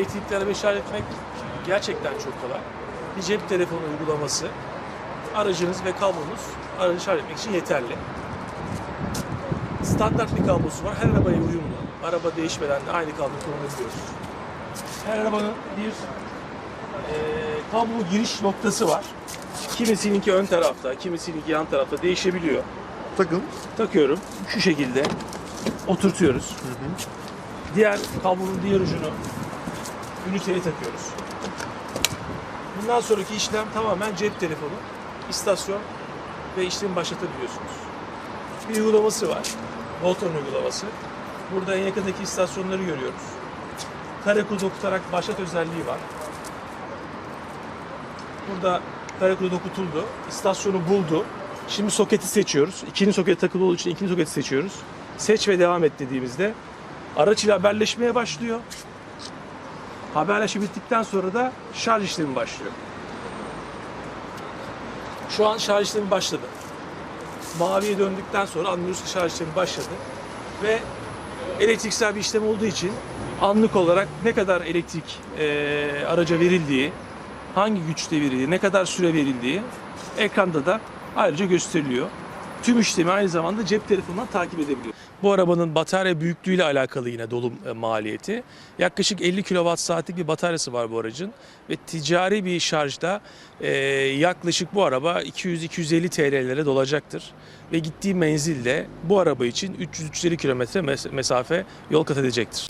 elektrikli arabayı şarj etmek gerçekten çok kolay. Bir cep telefonu uygulaması, aracınız ve kablonuz aracı şarj etmek için yeterli. Standart bir kablosu var. Her arabaya uyumlu. Araba değişmeden de aynı kablo kullanabiliyoruz. Her arabanın bir e, kablo giriş noktası var. Kimisininki ön tarafta, kimisininki yan tarafta değişebiliyor. Takın. Takıyorum. Şu şekilde oturtuyoruz. Diğer kablonun diğer ucunu üniteye takıyoruz. Bundan sonraki işlem tamamen cep telefonu, istasyon ve işlemi başlatabiliyorsunuz. Bir uygulaması var. Voltron uygulaması. Burada en yakındaki istasyonları görüyoruz. Kare kodu okutarak başlat özelliği var. Burada kare kodu okutuldu. İstasyonu buldu. Şimdi soketi seçiyoruz. İkinci soket takılı olduğu için ikinci soketi seçiyoruz. Seç ve devam et dediğimizde araç ile haberleşmeye başlıyor. Haberleşme bittikten sonra da şarj işlemi başlıyor. Şu an şarj işlemi başladı. Maviye döndükten sonra anlıyoruz ki şarj işlemi başladı. Ve elektriksel bir işlem olduğu için anlık olarak ne kadar elektrik eee, araca verildiği, hangi güçte verildiği, ne kadar süre verildiği ekranda da ayrıca gösteriliyor. Tüm işlemi aynı zamanda cep telefonundan takip edebiliyor. Bu arabanın batarya büyüklüğüyle alakalı yine dolum e, maliyeti. Yaklaşık 50 kWh saatlik bir bataryası var bu aracın ve ticari bir şarjda e, yaklaşık bu araba 200-250 TL'lere dolacaktır. Ve gittiği menzilde bu araba için 300-350 kilometre mes- mesafe yol kat edecektir.